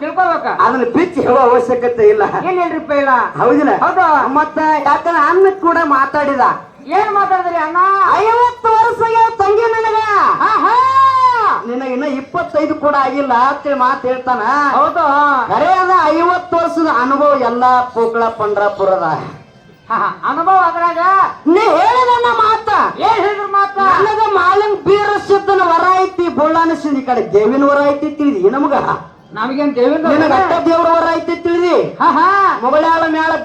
ತಿಳ್ಕೊಬೇಕ ಅದನ್ನ ಬಿಚ್ಚಿ ಹೇಳೋ ಅವಶ್ಯಕತೆ ಇಲ್ಲ. ಏನ್ ಹೇಳ್ರಿಪ್ಪ ಇಲ್ಲ ಹೌದಿಲ್ಲ. ಹೌದು. ಮತ್ತ ಯಾಕಂದ್ರೆ ಅನ್ನ ಕೂಡ ಮಾತಾಡಿದ. ಏನ್ ಮಾತಾಡಿದ್ರಿ ಅಣ್ಣ? ಐವತ್ತು ವರ್ಷ ತಂಗಿ ನನಗ! ನಿನಗ ಇನ್ನ ಇಪ್ಪತ್ತೈದು ಕೂಡ ಆಗಿಲ್ಲ ಅಂತೇಳಿ ಮಾತು ಹೇಳ್ತಾನ. ಹೌದು. ಕರೆ ಅದ ಐವತ್ತು ವರ್ಷದ ಅನುಭವ ಎಲ್ಲಾ ಪೂಕಳ ಪಂಡ್ರಾಪುರದ. ಅನುಭವ ಅದ್ರಾಗ? ನೀ ಹೇಳಿದನ್ನ ಮಾತ. ಏನ್ ಹೇಳಿದ್ರು ಮಾತ? ನನಗ ಮಾಲಿಂಗ್ ಬೀರ ಸಿದ್ದನ ವರ ಐತಿ ಬುಳ್ಳಾನಸಿದ ಈ ಕಡೆ ದೇವಿನ ವರ ಐತಿ ತಿಳಿದಿ ನಮಗ? ನಮಗೇನ್ ದೇವೇಂದ್ರ ನಿನಗ ಅಟ್ಟ ದೇವ್ರ ವರ ಐತಿ ತಿಳಿದಿ? ಹಾ ಹಾ. ಮ್ಯಾಲ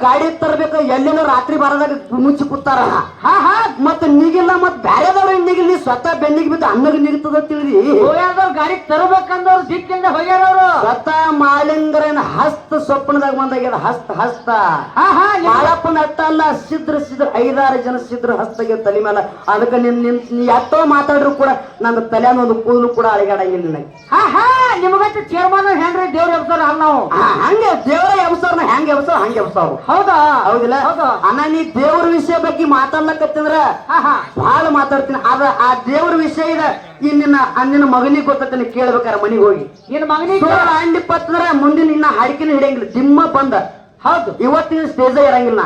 ಗಾಡಿ ತರ್ಬೇಕು ಎಲ್ಲಿನ ರಾತ್ರಿ ಬರದಾಗ ಮುಚ್ಚಿ ಕೂತಾರ. ಹಾ ಹಾ. ಮತ್ತ ನೀಗಿಲ್ಲ ಮತ್ ಬ್ಯಾರೆದವ್ರ ನಿಗಿಲ್ ನೀ ಸ್ವತಃ ಬೆನ್ನಿಗೆ ಬಿದ್ದು ಅನ್ನಗ ನಿಗ್ತದ ತಿಳಿದಿ ಹೋಗ್ಯಾದವ್ರು ಗಾಡಿ ತರಬೇಕಂದವ್ರು ದಿಕ್ಕಿಂದ ಹೋಗ್ಯಾರವ್ರು. ಸ್ವತಃ ಮಾಲಿಂಗರನ ಹಸ್ತ ಸ್ವಪ್ನದಾಗ ಬಂದಾಗ್ಯದ ಹಸ್ತ ಹಸ್ತ. ಹಾ ಹಾ ನಿಮ್- ಬಾಳಪ್ಪನ ಅಟ್ಟ ಅಲ್ಲ ಸಿದ್ರ ಸಿದ್ರ ಐದಾರು ಜನ ಸಿದ್ರ ಹಸ್ತಗೆ ತಲೆ ಮೇಲೆ ಅದಕ್ಕೆ ನಿನ್ ನಿನ್ ನೀ ಎಷ್ಟೋ ಮಾತಾಡ್ರು ಕೂಡ ನನ್ನ ತಲೆ ಒಂದು ಕೂದಲು ಕೂಡ ಅಳಗಾಡಂಗಿಲ್ಲ ನನಗೆ. ಹಾ ಹಾ ನಿಮಗಂತ ಚೇರ್ಮನ್ ಹೆಂಗ್ರಿ ದೇವ್ರ ಎಬ್ಸಾರ ಅಲ್ಲ ನಾವು? ಹಂಗೆ ದೇವ್ರ ಎಬ್ಸವ್ರನ್ನ ಹೆಂಗ್ ಎಬ್ಸೋ ಹಂಗೆ ಎಬ್ಸವ್ರು ಹೌದಾ? ಹೌದಿಲ್ಲ. ಹೌದು. ಅಣ್ಣ ನೀ ದೇವ್ರ ವಿಷಯ ಬಗ್ಗೆ ಮಾತಾಡ್ಲಕತ್ತಂದ್ರ ಹಾ ಹಾ. ಬಹಳ ಮಾತಾಡ್ತೀನಿ. ಅದ ಆ ದೇವ್ರ ವಿಷಯ ಇದೆ. ಈ ನಿನ್ನ ನಿನ್ನ ಮಗನಿಗೆ ಗೊತ್ತೈತೆ ಕೇಳ್ಬೇಕಾರ ಮನಿಗೆ ಹೋಗಿ. ನಿನ್ ಮಗನಿಗೆ? ಸೋಳ ಅಂಡಿ ಪತ್ತಂದ್ರ ಮುಂದಿನ ನಿನ್ನ ಹಾಡಿಕೆನ ಹಿಡಿಯಂಗಿಲ್ಲ. ದಿಮ್ಮ ಬಂದ. ಹೌದು. ಇವತ್ತಿನ ಸ್ಟೇಜ್ ಇರಂಗಿಲ್ಲ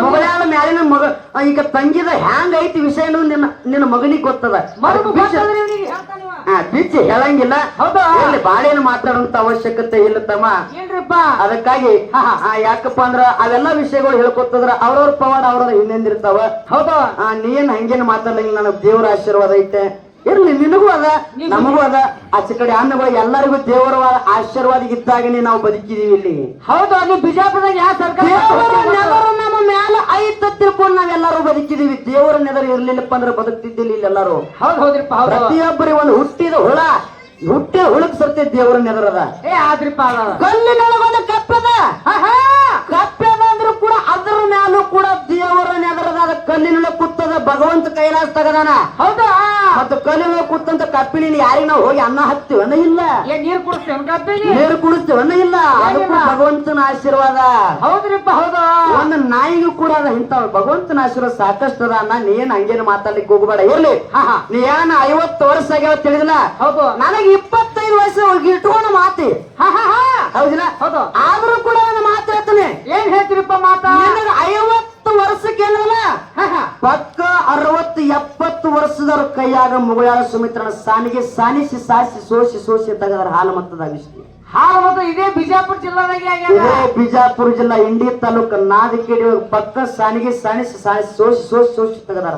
ಮೊಬೈಲ್ ಮ್ಯಾಲಿನ ಮಗ ಈಗ ತಂಗಿದ ಹ್ಯಾಂಗ ಐತಿ ವಿಷಯನು ನಿನ್ನ ನಿನ್ನ ಮಗನಿಗೆ ಗೊತ್ತದ. ಬಿಚ್ಚ- ಹೇಳಂಗಿಲ್ಲ. ಹೌದಾ? ಇಲ್ಲಿ ಬಾಳೇನು ಮಾತಾಡುವಂತ ಅವಶ್ಯಕತೆ ಇಲ್ಲ ತಮ್ಮ. ಅದಕ್ಕಾಗಿ ಯಾಕಪ್ಪ ಅಂದ್ರ ಅವೆಲ್ಲ ವಿಷಯಗಳು ಹೇಳ್ಕೊತದ್ರ ಅವ್ರವ್ರ ಪವಾಡ ಅವ್ರವ್ರ ಹಿಂದೆಂದಿರ್ತಾವ ಹೌದು? ಆ, ನೀನ್ ಹಂಗೇನ್ ಮಾತಾಡಂಗಿಲ್ಲ ನನಗ್ ದೇವ್ರ ಆಶೀರ್ವಾದ ಐತೆ. ಇರ್ಲಿ ನಿನಗೂ ಅದ ನಮಗೂ ಅದ. ಆಚೆ ಕಡೆ ಅನ್ನಗಳು ಎಲ್ಲರಿಗೂ ದೇವರ ಆಶೀರ್ವಾದ ಇದ್ದಾಗನೇ ನಾವು ಬದುಕಿದೀವಿ ಇಲ್ಲಿ. ಹೌದು? ಅಲ್ಲಿ ಬಿಜಾಪುರದಾಗ ಯಾವ ಸರ್ಕಾರ ತಿಳ್ಕೊಂಡು ನಾವೆಲ್ಲರೂ ಬದುಕಿದೀವಿ ದೇವರ ನೆದರು ಇರ್ಲಿಲ್ಲಪ್ಪ ಅಂದ್ರೆ ಬದುಕ್ತಿದ್ದಿಲ್ಲ ಇಲ್ಲೆಲ್ಲರೂ. ಹೌದು ಹೌದ್ರಿಪ್ಪ ಹೌದು. ಪ್ರತಿಯೊಬ್ಬರಿಗೆ ಒಂದು ಹುಟ್ಟಿದ ಹುಳ ಹುಟ್ಟಿ ಹುಳಕ್ ಸರ್ತಿ ದೇವರ ನೆದರದ ಏ ಆದ್ರಿಪ್ಪ ಕಲ್ಲಿನೊಳಗೊಂದು ಕಪ್ಪದ. ಕಪ್ಪದ ಅಂದ್ರೂ ಕೂಡ ಅದ್ರ ಮ್ಯಾಲೂ ಕೂಡ ದೇವರ ನೆದರದ ಕಲ್ಲಿನೊಳಗೆ ಕೂತದ. ಭಗವಂತ ಕೈಲಾಸ ತಗದಾನ. ಹೌದಾ? ಮತ್ತು ಕಲ್ಲಿನೊಳಗೆ ಕೂತಂತ ಕಪ್ಪಿನ ಯಾರಿಗೆ ನಾವು ಹೋಗಿ ಅನ್ನ ಹಾಕ್ತಿವನ್ನ ಇಲ್ಲ. ನೀರ್ ಕುಡಿಸ್ತೇವೆ ಕಬ್ಬಿಗೆ ನೀರು ಕುಡಿಸ್ತೀವನ್ನ ಇಲ್ಲ. ಅದಕ್ಕೂ ಭಗವಂತನ ಆಶೀರ್ವಾದ. ಹೌದ್ರಿಪ್ಪ ಹೌದು. ಒಂದು ನಾಯಿಗೂ ಕೂಡ ಅದ ಇಂತ ಭಗವಂತನ ಆಶೀರ್ವಾದ ಸಾಕಷ್ಟು ಅದ ಅನ್ನ ಏನ್ ಹಂಗೇನು ಮಾತಾಡ್ಲಿಕ್ಕೆ ಹೋಗಬೇಡ. ಇರ್ಲಿ. ಹಾ ಹಾ. ನೀ ಏನ ಐವತ್ತು ವರ್ಷ ಆಗ್ಯಾವ ತಿಳಿದಿಲ್ಲ? ಹೌದು. ನನಗೆ ಇಪ್ಪತ್ತೈದು ವರ್ಷ ಇಟ್ಕೊಂಡು ಮಾತಿ. ಹಾ ಹಾ ಹಾ. ಹೌದಿಲ್ಲ? ಹೌದು. ಆದ್ರೂ ಕೂಡ ನಾನು ಮಾತು ಹೇಳ್ತೀನಿ. ಏನ್ ಹೇಳ್ತೀರಿಪ್ಪ ಮಾತಾ? ಐವತ್ತು ವರ್ಷಕ್ಕೆ ಏನಲ್ಲ? ಪಕ್ಕ ಅರವತ್ತು ಎಪ್ಪತ್ತು ವರ್ಷದವ್ರ ಕೈಯಾಗ ಮುಗಳಾಳ ಸುಮಿತ್ರನ ಸಾನಿಗೆ ಸಾನಿಸಿ ಸಾಸಿ ಸೋಸಿ ಸೋಸಿ ತೆಗೆದ್ರ ಹಾಲು ಮತ್ತದ ವಿಷಯ ಹಾಲು ಮತ್ತು ಇದೇ ಬಿಜಾಪುರ ಜಿಲ್ಲಾದಾಗ ಇದೇ ಬಿಜಾಪುರ ಜಿಲ್ಲಾ ಇಂಡಿ ತಾಲೂಕ ನಾದಿಕೇಡಿ ಪಕ್ಕ ಸಾನಿಗೆ ಸಾನಿಸಿ ಸಾಸಿ ಸೋಸಿ ಸೋಸಿ ಸೋಸಿ ತೆಗದಾರ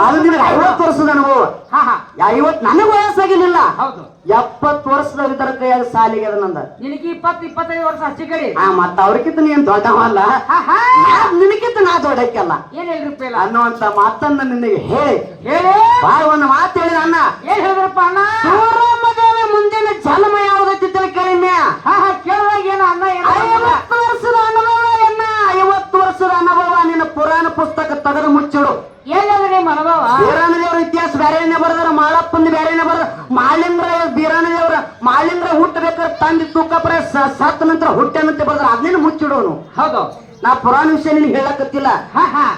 ಅದು ನಿನಗೆ ಐವತ್ತು ವರ್ಷದ ಅನುಭವ. ಹಾ ಹಾ. ಐವತ್ತು ನನಗೆ ವಯಸ್ಸಾಗಿರ್ಲಿಲ್ಲ. ಹೌದು. ಎಪ್ಪತ್ತು ವರ್ಷದ ಇದರ ಕೈಯಾಗ ಸಾಲಿಗೆ ಅದ ನಂದ. ನಿನಗೆ ಇಪ್ಪತ್ತು ಇಪ್ಪತ್ತೈದು ವರ್ಷ ಹಚ್ಚಿ ಹಾ ಮತ್ತ ಅವ್ರಕ್ಕಿಂತ ನೀನ್ ದೊಡ್ಡವಲ್ಲ. ಹಾ ಹಾ. ನಾ- ದೊಡ್ಡಕ್ಕೆಲ್ಲ. ಏನ್ ಹೇಳ್ರಿಪ್ಪ ಇಲ್ಲ ಅನ್ನುವಂತ ಮಾತನ್ನ ನಿನಗೆ ಹೇಳಿ ಹೇಳಿ ಬಾಳ ಒಂದು ಮಾತು ಹೇಳಿದ ಅಣ್ಣ ಏನ್ ಹೇಳಿದ್ರಪ್ಪ ಅಣ್ಣ? ಸೂರಮ್ಮದೇವ ಮುಂದಿನ ಜನ್ಮ ಯಾವ್ದೈತಿ ಕೇಳಿನ್ಯ ಹಾ ಹಾ ಕೇಳಿದಾಗ ಏನು ಅಣ್ಣ ಐವತ್ತು ವರ್ಷದ ಅನುಭವ ಅಣ್ಣ ಐವತ್ತು ವರ್ಷದ ಅನುಭವ ನಿನ್ನ ಪುರಾಣ ಪುಸ್ತಕ ತೆಗೆದು ಮುಚ್ಚಿಡು. ಎಲ್ಲದ ನಿಮ್ಮ ಅನುಭವ? ಬೀರಾಣ ದೇವ್ರ ಇತಿಹಾಸ ಬೇರೆನೆ ಬರ್ದಾರ ಮಾಳಪ್ಪಂದ ಬೇರೆನೆ ಬರ್ದಾರ. ಮಾಲಿಂಗ್ರ ಬೀರಾಣ ದೇವ್ರ ಮಾಲಿಂದ್ರ ಹುಟ್ಟಬೇಕಾದ್ರೆ ತಂದೆ ತೂಕಪ್ರ ಸತ್ ನಂತರ ಹುಟ್ಟನಂತೆ ಬರ್ದಾರ. ಅದನ್ನೇನು ಮುಚ್ಚಿಡೋನು? ಹೌದು. ನಾ ಪುರಾಣ ವಿಷಯ ನಿನಗೆ ಹೇಳಕತ್ತಿಲ್ಲ.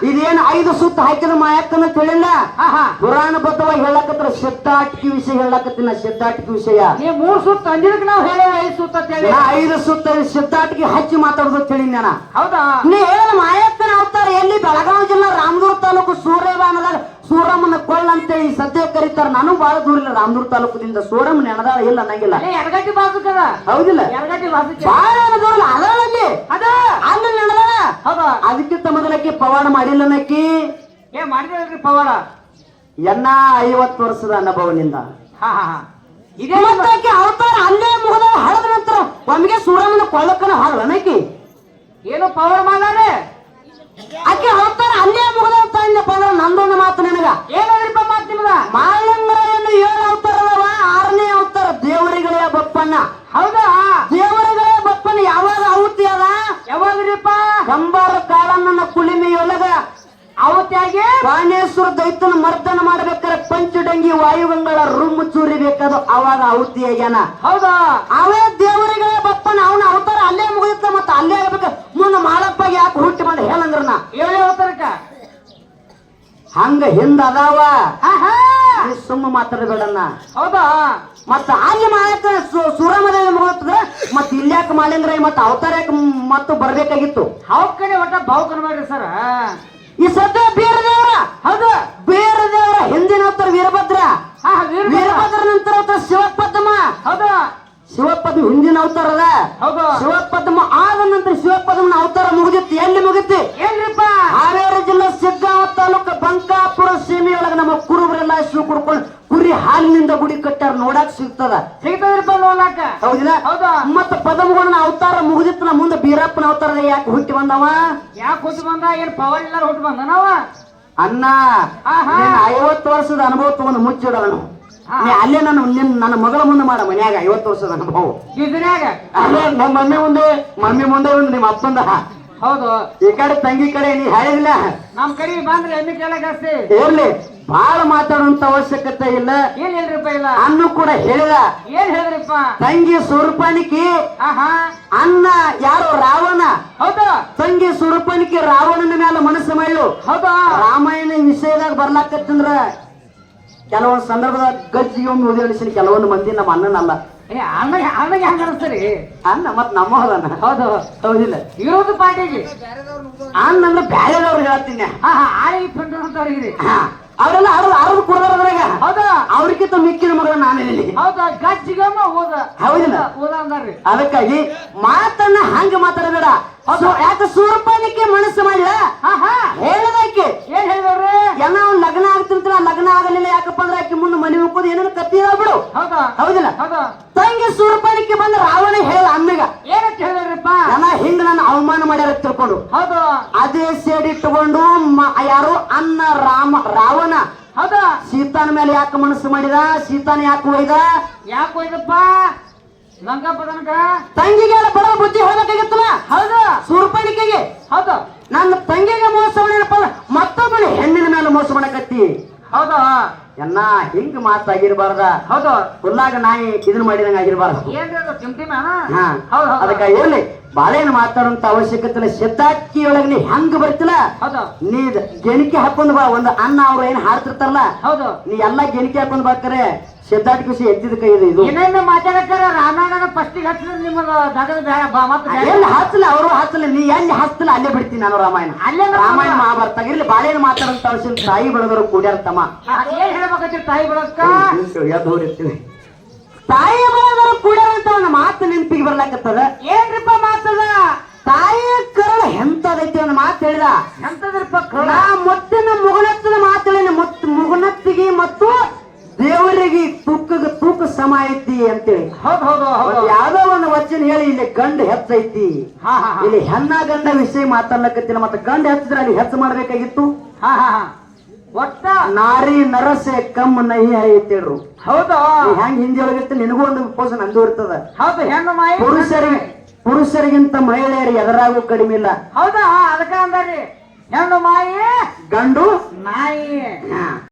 ಇದೇನ್ ಐದು ಸುತ್ತ ಹಾಕಿದ ಮಾಯಕ್ಕನ ತಿಳಿಲ್ಲ? ಪುರಾಣ ಬದ್ಧವಾಗಿ ಹೇಳಕತ್ರ ಸಿದ್ಧಾಟಿಕೆ ವಿಷಯ ಹೇಳಕತ್ತಿನ ಸಿದ್ಧಾಟಿಕೆ ವಿಷಯ. ನೀವು ಮೂರ್ ಸುತ್ತ ತಂದಿದ್ದಕ್ಕೆ ನಾವು ಹೇಳ ಐದು ಸುತ್ತ ನಾ ಐದು ಸುತ್ತ ಸಿದ್ಧಾಟಿಕೆ ಹಚ್ಚಿ ಮಾತಾಡೋದು ತಿಳಿನ ಹೌದಾ? ನೀ ಹೇಳ ಮಾಯಕ್ಕನ ಅವತಾರ ಎಲ್ಲಿ? ಬೆಳಗಾವಿ ಜಿಲ್ಲಾ ರಾಮದೂರ್ ತಾಲೂಕು ಸೂರ್ಯವಾನದ ಸೂರಮ್ಮನ ಕೊಳ್ಳ ಅಂತೇಳಿ ಸದ್ಯ ಕರೀತಾರ. ನಾನು ಬಹಳ ದೂರ ಇಲ್ಲ ರಾಮದೂರ್ ತಾಲೂಕದಿಂದ ಸೂರಮ್ಮ ನೆನದಾಳ ಇಲ್ಲ ನಂಗಿಲ್ಲ. ಹೌದಿಲ್ಲ. ಬಹಳ ದೂರ ಅದ ಅದರಲ್ಲಿ ಅದ. ಅಲ್ಲಿ ನೆನದಾಳ ಹೌದಾ? ಅದಕ್ಕಿಂತ ಮೊದಲಕ್ಕೆ ಪವಾಡ ಮಾಡಿಲ್ಲ ನಕ್ಕಿ ಏ ಮಾಡಿದ್ರಿ ಪವಾಡ. ಎನ್ನ ಐವತ್ತು ವರ್ಷದ ಅನುಭವನಿಂದ ಹಾ ಹಾ ಹಾ. ಇದೇ ಮತ್ತಾಕೆ ಅವತಾರ ಅಲ್ಲೇ ಮುಗದ ಹಳದ ನಂತರ ಒಮ್ಮೆಗೆ ಸೂರಮ್ಮನ ಕೊಳ್ಳಕ್ಕನ ನಕ್ಕಿ ಏನು ಪವಾಡ ಮಾಡಾರೆ ಆಕೆ ಅವತಾರ ಅಲ್ಲೇ ಮುಗದ ಅಂತ ಅಂದಪ್ಪ ಅಂದ್ರೆ ನಂದೊಂದು ಮಾತು ನಿನಗ. ಏನಾದ್ರಿಪ್ಪ ಮಾತು ನಿಮ್ದ? ಮಾಳಂಗರನ್ನು ಏಳು ಅವತಾರ ಅದಾವ ಆರನೇ ಅವತಾರ ದೇವರಿಗಳ ಬಪ್ಪಣ್ಣ. ಹೌದಾ ದೇವರಿಗಳೇ ಬಪ್ಪಣ್ಣ ಯಾವಾಗ ಆಹುತಿ ಅದ ಯಾವಾಗ್ರಿಪ್ಪ ಕಾಲನ್ನ ಕುಲಿಮೆಯೊಳಗ ಕುಳಿಮೆಯೊಳಗ ಅವತ್ತಾಗೆ ಪ್ರಾಣೇಶ್ವರ ದೈತನ ಮರ್ದನ ಮಾಡ್ಬೇಕಾದ್ರೆ ಪಂಚಡಂಗಿ ವಾಯುಗಂಗಳ ರುಮ್ ಚೂರಿಬೇಕಾದ ಅವಾಗ ಅವತಿ ಆಗ್ಯಾನ ಹೌದಾ? ಅವೇ ದೇವರಿಗಳೇ ಬಪ್ಪನ ಅವನ ಅವತಾರ ಅಲ್ಲೇ ಮುಗಿಯುತ್ತ ಮತ್ತ ಅಲ್ಲೇ ಆಗ್ಬೇಕು ಮುನ್ನ ಮಾಲಪ್ಪ ಯಾಕೆ ಹುಟ್ಟಿ ಬಂದ ಹೇಳಂದ್ರನ ಏಳೇ ಅವತಾರಕ್ಕ? ಹಂಗ ಹಿಂದ ಅದಾವ. ನೀ ಸುಮ್ಮ ಮಾತಾಡಬೇಡಣ್ಣ ಹೌದಾ? ಮತ್ತ ಅಲ್ಲಿ ಮಾಡಕ ಸುರಮದೇವಿ ಮುಗಿತದ ಮತ್ತ ಇಲ್ಯಾಕ ಮಾಲಿಂಗ್ರ ಮತ್ತ ಅವತಾರ ಯಾಕೆ ಮತ್ತು ಬರ್ಬೇಕಾಗಿತ್ತು? ಕಡೆ ಒಟ್ಟ ಭಾವುಕನ ಮಾಡ್ರಿ ಸರ್. ಈ ಸದ್ಯ ಬೀರದೇವ್ರ ಹೌದು ಬೀರದೇವ್ರ ಹಿಂದಿನ ಅವತಾರ ವೀರಭದ್ರ. ವೀರಭದ್ರ. ನಂತರ ಅವತಾರ ಶಿವಪದ್ಮ. ಹೌದು. ಶಿವಪದ್ಮ ಹಿಂದಿನ ಅವತಾರ ಅದ. ಹೌದು. ಶಿವಪದ್ಮ ಆದ ನಂತರ ಶಿವಪದ್ಮನ ಅವತಾರ ಮುಗಿದಿತ್ತು. ಎಲ್ಲಿ ಮುಗಿತಿ? ಏನ್ರಿಪ್ಪ ಹಾವೇರಿ ಜಿಲ್ಲೆ ಸಿದ್ದಾವ ತಾಲೂಕ ಬಂಕಾಪುರ ಸೀಮೆಯೊಳಗೆ ನಮ್ಮ ಕುರುಬರೆಲ್ಲ ಶಿವ ಕುಡ್ಕೊಂಡು ಕುರಿ ಹಾಲಿನಿಂದ ಗುಡಿ ಕಟ್ಟಾರ ನೋಡಕ್ ಸಿಗ್ತದ. ಸಿಗ್ತದ್ರಿಪ್ಪ ನೋಡ್ಲಾಕ ಹೌದಿಲ್ಲ? ಹೌದಾ. ಮತ್ತ ಪದಮಗಳನ್ನ ಅವತಾರ ಮುಗಿದಿತ್ತು ನಾ ಮುಂದೆ ಬೀರಪ್ಪನ ಅವತಾರ ಯಾಕೆ ಹುಟ್ಟಿ ಬಂದವ? ಯಾಕೆ ಹುಟ್ಟಿ ಬಂದ? ಏನ್ ಪವರ್ ಇಲ್ಲಾರ ಹುಟ್ಟಿ ಬಂದನವ? ಅಣ್ಣ ಅನ್ನ ಆಹಾ. ನೀನ್ ಐವತ್ತು ವರ್ಷದ ಅನುಭವ ತಗೊಂಡು ಮುಚ್ಚಿಡೋನು. ನೀ ಅಲ್ಲೇ ನನ್ನ ನಿನ್ ನನ್ನ ಮಗಳ ಮುಂದೆ ಮಾಡ ಮನ್ಯಾಗ ಐವತ್ತು ವರ್ಷದ ಅನುಭವ. ಅಲ್ಲೇ ನಮ್ಮ ಮಮ್ಮಿ ಮುಂದೆ ಮಮ್ಮಿ ಮುಂದೆ ಒಂದು ನಿಮ್ಮ ಅಪ್ಪಂದ. ಹೌದು. ಈ ಕಡೆ ತಂಗಿ ಕಡೆ ನೀ ಹೇಳಿಲ್ಲ ನಮ್ ಕಡೆ ಬಂದ್ರೆ ಎಮ್ಮಿ ಕೇಳಕ್ ಇರ್ಲಿ. ಬಹಳ ಮಾತಾಡುವಂತ ಅವಶ್ಯಕತೆ ಇಲ್ಲ. ಏನ್ ಹೇಳ್ರಿಪ್ಪ ಇಲ್ಲ? ಅನ್ನು ಕೂಡ ಹೇಳಿದ ಏನ್ ಹೇಳಿದ್ರಿಪ್ಪ ತಂಗಿ ಸ್ವರೂಪಾನಿಕಿ ಆಹಾ. ಅನ್ನ ಯಾರು ರಾವಣ? ಹೌದು? ತಂಗಿ ಸ್ವರೂಪಾನಿಕಿ ರಾವಣನ ಮೇಲೆ ಮನಸ್ಸು ಮಾಡಲು ಹೌದಾ? ರಾಮಾಯಣ ವಿಷಯದಾಗ ಬರ್ಲಾಕತ್ತಂದ್ರ ಕೆಲವೊಂದು ಸಂದರ್ಭದಾಗ ಗಜ್ಜಿಗೆ ಒಮ್ಮೆ ಉದಯಿಸಿನ ಕೆಲವೊಂದು ಮಂದಿ ನಮ್ಮ ಅಣ್ಣನಲ್ಲ. ಏ ಅಣ್ಣಗೆ ಅಣ್ಣಗೆ ಹೆಂಗ ಅನಿಸ್ತೀರಿ ಅಣ್ಣ ಮತ್ ನಮ್ಮ ಹೊಲನ ಹೌದು. ಹೌದಿಲ್ಲ. ಇರೋದು ಪಾರ್ಟಿಗೆ. ಅಣ್ಣ ಅಂದ್ರೆ ಬ್ಯಾರೆದವ್ರು ಹೇಳ್ತೀನಿ. ಹಾ ಹಾ ಹಾ, ಅವರೆಲ್ಲ ಅರದು ಅರದು ಕುಡ್ದಾರದ್ರಾಗ ಹೌದಾ? ಅವ್ರಿಗಿಂತ ಮಿಕ್ಕಿನ ಮಗಳ ಇಲ್ಲಿ ಹೌದಾ? ಗಜ್ಜಿಗಮ್ಮ ಓದ ಹೌದಿಲ್ಲ? ಓದ ಅಂದಾರ್ರಿ ಅದಕ್ಕಾಗಿ ಮಾತನ್ನ ಹಂಗ ಮಾತಾಡಬೇಡ. ಹೌದು? ಯಾಕೆ ಸ್ವರೂಪಾನಿಕೆ ಮನಸ್ಸು ಮಾಡಿಲ್ಲ? ಹೇಳದಕ್ಕೆ. ಏನ್ ಹೇಳಿದವ್ರಿ? ಏನೋ ಅವ್ನು ಲಗ್ನ ಆಗ್ತಿರ್ತ ನಾ ಲಗ್ನ ಆಗಲಿಲ್ಲ ಯಾಕಪ್ಪ ಅಂದ್ರೆ ಆಕೆ ಮುಂದೆ ಮನೆ ಹೋಗೋದು ಏನೇನು ಕತ್ತಿ ಬಿಡು. ಹೌದಾ? ಹೌದಿಲ್ಲ? ಹೌದಾ ತಂಗಿ ಸ್ವರೂಪಾನಿಕೆ ಬಂದ ರಾವಣ ಹೇಳ ಅಮ್ಮಗ ಏನಂತ ಹೇಳಿದ್ರಪ್ಪ ಜನ ಹಿಂಗ ನನ್ನ ಅವಮಾನ ಮಾಡ್ಯಾರ ತಿಳ್ಕೊಂಡು ಹೌದು ಅದೇ ಸೇಡಿಟ್ಟುಕೊಂಡು ಯಾರು? ಅನ್ನ ರಾಮ ರಾವಣ. ಹೌದ. ಸೀತಾನ ಮೇಲೆ ಯಾಕೆ ಮನಸ್ಸು ಮಾಡಿದ? ಸೀತಾನ ಯಾಕೆ ಒಯ್ದ? ಯಾಕೆ ಒಯ್ದಪ್ಪ? ಲಂಕಾಪದನಕ ತಂಗಿಗೆ ಬಡ ಬುದ್ಧಿ ಹೋಗಬೇಕಾಗಿತ್ತಲ್ಲ ಹೌದು. ಸುರ್ಪಣಿಕೆಗೆ ಹೌದು. ನನ್ನ ತಂಗಿಗೆ ಮೋಸ ಮಾಡಿದಪ್ಪ ಮತ್ತೊಬ್ಬನ ಹೆಣ್ಣಿನ ಮೇಲೆ ಮೋಸ ಮಾಡಕತ್ತಿ. ಹೌದು. ಎನ್ನ ಹಿಂಗ್ ಮಾತಾಗಿರ್ಬಾರ್ದ? ಹೌದು ಹುಲ್ಲಾಗ ನಾಯಿ ಇದನ್ನ ಮಾಡಿದಂಗ ಆಗಿರ್ಬಾರ್ದು. ಏನ್ರಿ ಅದಕ್ಕ ಇರ್ಲಿ. ಬಾಳೆಹಣ್ಣು ಮಾತಾಡುವಂತ ಅವಶ್ಯಕತೆ ಸಿದ್ದಾಕ್ಕಿ ಸಿದ್ದಾಕಿ ಒಳಗೆ ನೀ ಹೆಂಗ್ ಬರ್ತಿಲ್ಲ? ನೀ ಗೆಣಿಕೆ ಹಾಕೊಂಡ್ ಬಾ. ಒಂದು ಅನ್ನ ಅವ್ರು ಏನ್ ಹಾಡ್ತಿರ್ತಾರಲ್ಲ ಹೌದು. ನೀ ಎಲ್ಲಾ ಗೆಣಿಕೆ ಹಾಕೊಂಡ್ ಬರ್ತಾರೆ ಸಿದ್ದಾಟ್ ಕೃಷಿ ಎತ್ತಿದ ಕೈ ಇದು. ಇದು ಇನ್ನೇನು ಮಾತಾಡಕ್ಕಾರ? ರಾಮಾಯಣ ಫಸ್ಟಿಗೆ ಹಚ್ಚಿದ್ರೆ ನಿಮ್ಮ ದಗದ ಬ್ಯಾ- ಬಾ- ಮತ್ತೆ ಬ್ಯಾ- ಎಲ್ಲಿ ಹಚ್ಚಲ ಅವರು ಹಚ್ಚಲ ನೀ ಎಲ್ಲಿ ಹಚ್ಚಲ ಅಲ್ಲೇ ಬಿಡ್ತೀನಿ ನಾನು ರಾಮಾಯಣ. ಅಲ್ಲೇ? ರಾಮಾಯಣ ಮಹಾಭಾರತ ಇರ್ಲಿ. ಬಾಳೆಹಣ್ಣು ಮಾತಾಡಂತ ಅವಶ್ಯ. ತಾಯಿ ಬೆಳೆದವರು ಕೂಡ್ಯಾರ ತಮ್ಮ. ಏನ್ ಹೇಳ್ಬೇಕಂತೀರಿ ತಾಯಿ ಬಿಡಕ್ಕ ಎದ್ದು ಹೋಗಿರ್ತೀವಿ ತಾಯಿ ಬೆಳೆದವರು ಕೂಡ್ಯಾರಂತ ಅವನ ಒಂದು ಮಾತು ನೆನಪಿಗೆ ಬರ್ಲಾಕತ್ತದ? ಏನ್ರಿಪ್ಪ ಮಾತದ? ತಾಯಿಯ ಕರಳ ಎಂತದೈತಿ ಅವನ ಮಾತು ಹೇಳಿದ? ಎಂತದ್ರಿಪ್ಪ? ನಾ ಮುತ್ತಿನ ಮುಗುನತ್ತಿನ ಮಾತು ಐತಿ ಅಂತೇಳಿ. ಯಾವ್ದೋ ಒಂದು ವಚನ ಹೇಳಿ ಇಲ್ಲಿ ಗಂಡ ಹೆಚ್ಚೈತಿ ಹಾ ಹಾ ಹಾ. ಇಲ್ಲಿ ಹೆಣ್ಣ ಗಂಡ ವಿಷಯ ಮಾತಾಡ್ಲಕತ್ತಿನ ಮತ್ತೆ ಗಂಡ ಹೆಚ್ಚಿದ್ರೆ ಅಲ್ಲಿ ಹೆಚ್ಚು ಮಾಡ್ಬೇಕಾಗಿತ್ತು? ಒಟ್ಟ ನಾರಿ ನರಸೆ ಕಮ್ಮ ನಹಿ ಐತಿಳ್ರು ಹೌದಾ. ಹೆಂಗ್ ಹಿಂದಿ ಒಳಗಿತ್ತು ನಿನಗೂ ಒಂದು ಪೋಸ್ ನಂದು ಇರ್ತದ. ಹೌದು ಹೆಣ್ಣು ಮಾಯಿ ಪುರುಷರಿಗೆ ಪುರುಷರಿಗಿಂತ ಮಹಿಳೆಯರು ಎದರಾಗೂ ಕಡಿಮೆ ಇಲ್ಲ. ಹೌದಾ ಅದಕ್ಕ ಅಂದಾರಿ. ಹೆಣ್ಣು ಮಾಯಿ ಗಂಡು ನಾಯಿ.